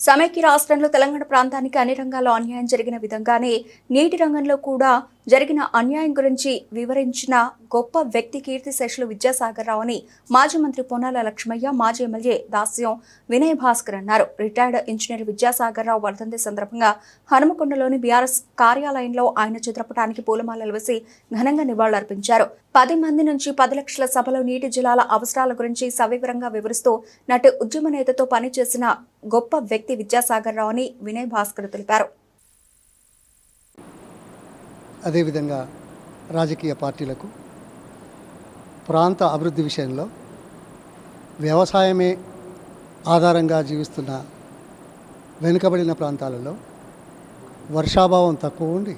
సమైక్య రాష్ట్రంలో తెలంగాణ ప్రాంతానికి అన్ని రంగాల్లో అన్యాయం జరిగిన విధంగానే నీటి రంగంలో కూడా జరిగిన అన్యాయం గురించి వివరించిన గొప్ప వ్యక్తి కీర్తిశేషులు విద్యాసాగర్ రావు అని మాజీ మంత్రి పొన్నాల లక్ష్మయ్య మాజీ ఎమ్మెల్యే దాస్యం వినయ్ భాస్కర్ అన్నారు. రిటైర్డ్ ఇంజనీర్ విద్యాసాగర్ రావు వర్ధంతి సందర్భంగా హనుమకొండలోని బీఆర్ఎస్ కార్యాలయంలో ఆయన చిత్రపటానికి పూలమాలలు వేసి ఘనంగా నివాళులర్పించారు. పది మంది నుంచి పది లక్షల సభలో నీటి జలాల అవసరాల గురించి సవివరంగా వివరిస్తూ నటి ఉద్యమ నేతతో పనిచేసిన గొప్ప వ్యక్తి విద్యాసాగర్రావు అని వినయ్ భాస్కర్ తెలిపారు. అదేవిధంగా రాజకీయ పార్టీలకు ప్రాంత అభివృద్ధి విషయంలో వ్యవసాయమే ఆధారంగా జీవిస్తున్న వెనుకబడిన ప్రాంతాలలో వర్షాభావం తక్కువ ఉండి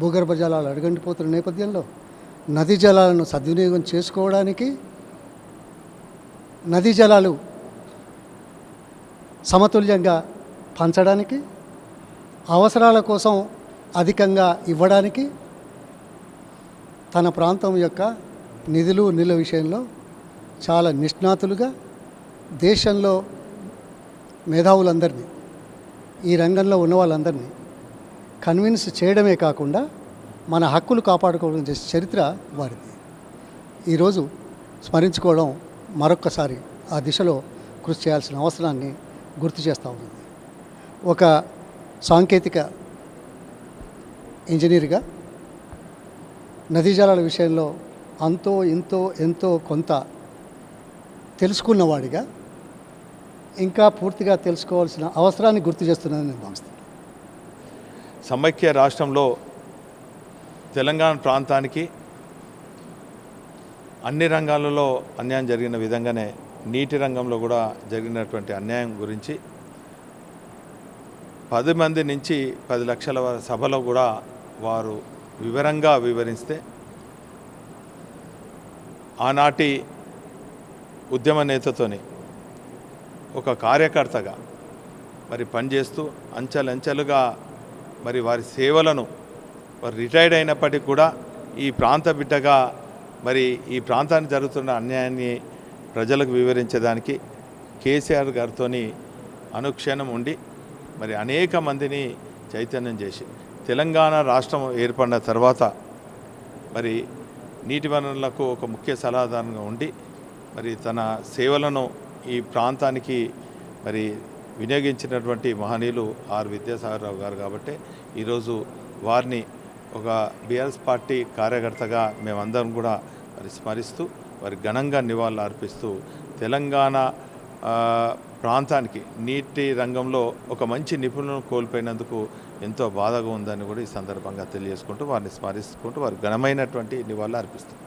భూగర్భ జలాలు అడుగంటిపోతున్న నేపథ్యంలో నదీ జలాలను సద్వినియోగం చేసుకోవడానికి నదీ జలాలు సమతుల్యంగా పంచడానికి అవసరాల కోసం అధికంగా ఇవ్వడానికి తన ప్రాంతం యొక్క నిధులు నిల విషయంలో చాలా నిష్ణాతులుగా దేశంలో మేధావులందరినీ ఈ రంగంలో ఉన్న వాళ్ళందరినీ కన్విన్స్ చేయడమే కాకుండా మన హక్కులు కాపాడుకోవడం చేసే చరిత్ర వారిది. ఈరోజు స్మరించుకోవడం మరొక్కసారి ఆ దిశలో కృషి చేయాల్సిన అవసరాన్ని గుర్తు చేస్తూ ఉంది. ఒక సాంకేతిక ఇంజనీర్గా నదీ జలాల విషయంలో అంతో ఇంతో ఎంతో కొంత తెలుసుకున్నవాడిగా ఇంకా పూర్తిగా తెలుసుకోవాల్సిన అవసరాన్ని గుర్తు చేస్తున్నానని నేను భావిస్తాను సమైక్య రాష్ట్రంలో తెలంగాణ ప్రాంతానికి అన్ని రంగాలలో అన్యాయం జరిగిన విధంగానే నీటి రంగంలో కూడా జరిగినటువంటి అన్యాయం గురించి పది మంది నుంచి పది లక్షల సభలో కూడా వారు వివరంగా వివరిస్తే ఆనాటి ఉద్యమ నేతతోని ఒక కార్యకర్తగా మరి పనిచేస్తూ అంచెలంచెలుగా మరి వారి సేవలను వారు రిటైర్డ్ అయినప్పటికీ కూడా ఈ ప్రాంత బిడ్డగా మరి ఈ ప్రాంతానికి జరుగుతున్న అన్యాయాన్ని ప్రజలకు వివరించడానికి కేసీఆర్ గారితో అనుక్షణం ఉండి మరి అనేక మందిని చైతన్యం చేసి తెలంగాణ రాష్ట్రం ఏర్పడిన తర్వాత మరి నీటి వనరులకు ఒక ముఖ్య సలహాదారుగా ఉండి మరి తన సేవలను ఈ ప్రాంతానికి మరి వినియోగించినటువంటి మహనీయులు ఆర్ విద్యాసాగరరావు గారు కాబట్టి ఈరోజు వారిని ఒక బీఆర్ఎస్ పార్టీ కార్యకర్తగా మేమందరం కూడా మరి స్మరిస్తూ వారి ఘనంగా నివాళులు అర్పిస్తూ తెలంగాణ ప్రాంతానికి నీటి రంగంలో ఒక మంచి నిపుణులను కోల్పోయినందుకు ఎంతో బాధగా ఉందని కూడా ఈ సందర్భంగా తెలియజేసుకుంటూ వారిని స్మరిస్తుంటూ వారి ఘనమైనటువంటి నివాళులు అర్పిస్తుంది